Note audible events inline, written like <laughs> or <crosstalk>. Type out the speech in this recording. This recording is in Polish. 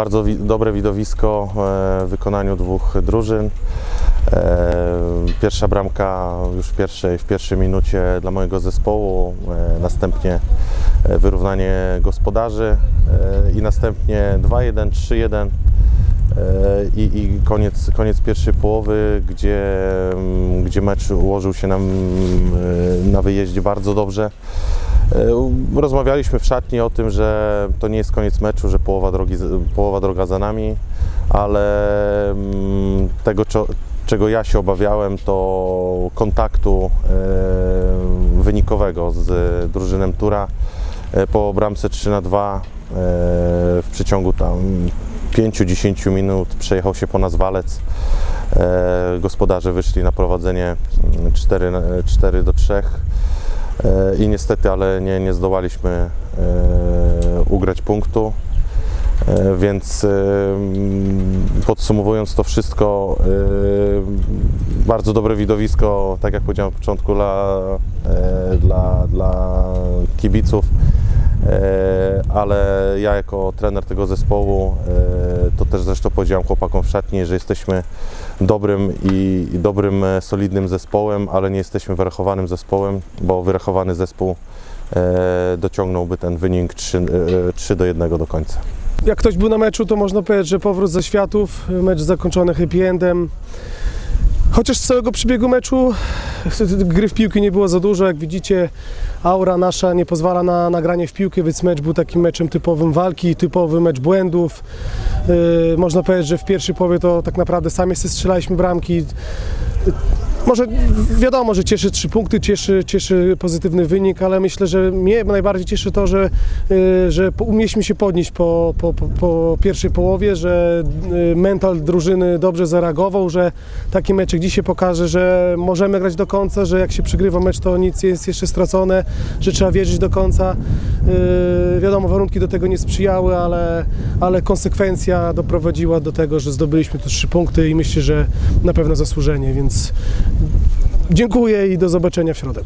Bardzo wi- dobre widowisko e, w wykonaniu dwóch drużyn. E, Pierwsza bramka już w pierwszej, w pierwszej minucie dla mojego zespołu, e, następnie wyrównanie gospodarzy i następnie 2-1, 3-1 e, i, i koniec, koniec pierwszej połowy, gdzie, mm, gdzie mecz ułożył się nam e, na wyjeździe bardzo dobrze. E, Rozmawialiśmy w szatni o tym, że to nie jest koniec meczu, że połowa, drogi, połowa droga za nami, ale mm, tego, czego ja się obawiałem, to kontaktu e, wynikowego z drużynem Tura E, po bramce 3 na 2 e, w przeciągu tam 5-10 minut przejechał się po nas walec. E, Gospodarze wyszli na prowadzenie mm, 4, na- 4 do 3 E, i niestety, ale nie, nie zdołaliśmy e, ugrać punktu. Więc podsumowując to wszystko, bardzo dobre widowisko, tak jak powiedziałem na początku, dla, dla, dla kibiców, ale ja jako trener tego zespołu, to też zresztą powiedziałem chłopakom w szatni, że jesteśmy dobrym i, dobrym, e, solidnym zespołem, ale nie jesteśmy wyrachowanym zespołem, bo wyrachowany zespół e, dociągnąłby ten wynik 3, e, 3 do 1 do końca. Jak ktoś był na meczu, to można powiedzieć, że powrót ze światów, mecz zakończony happy endem. Chociaż z całego przebiegu meczu <laughs> gry w piłki nie było za dużo, jak widzicie aura nasza nie pozwala na nagranie w piłkę, więc mecz był takim meczem typowym walki, typowy mecz błędów. Yy, można powiedzieć, że w pierwszej połowie to tak naprawdę sami sobie strzelaliśmy bramki. Może wiadomo, że cieszy trzy punkty, cieszy, cieszy pozytywny wynik, ale myślę, że mnie najbardziej cieszy to, że, y, że umieliśmy się podnieść po, po, po, pierwszej połowie, że y, mental drużyny dobrze zareagował, że taki mecz jak dzisiaj pokaże, że możemy grać do końca, że jak się przegrywa mecz, to nic jest jeszcze stracone, że trzeba wierzyć do końca. Y, Wiadomo, warunki do tego nie sprzyjały, ale, ale konsekwencja doprowadziła do tego, że zdobyliśmy tu trzy punkty i myślę, że na pewno zasłużenie, więc dziękuję i do zobaczenia w środę.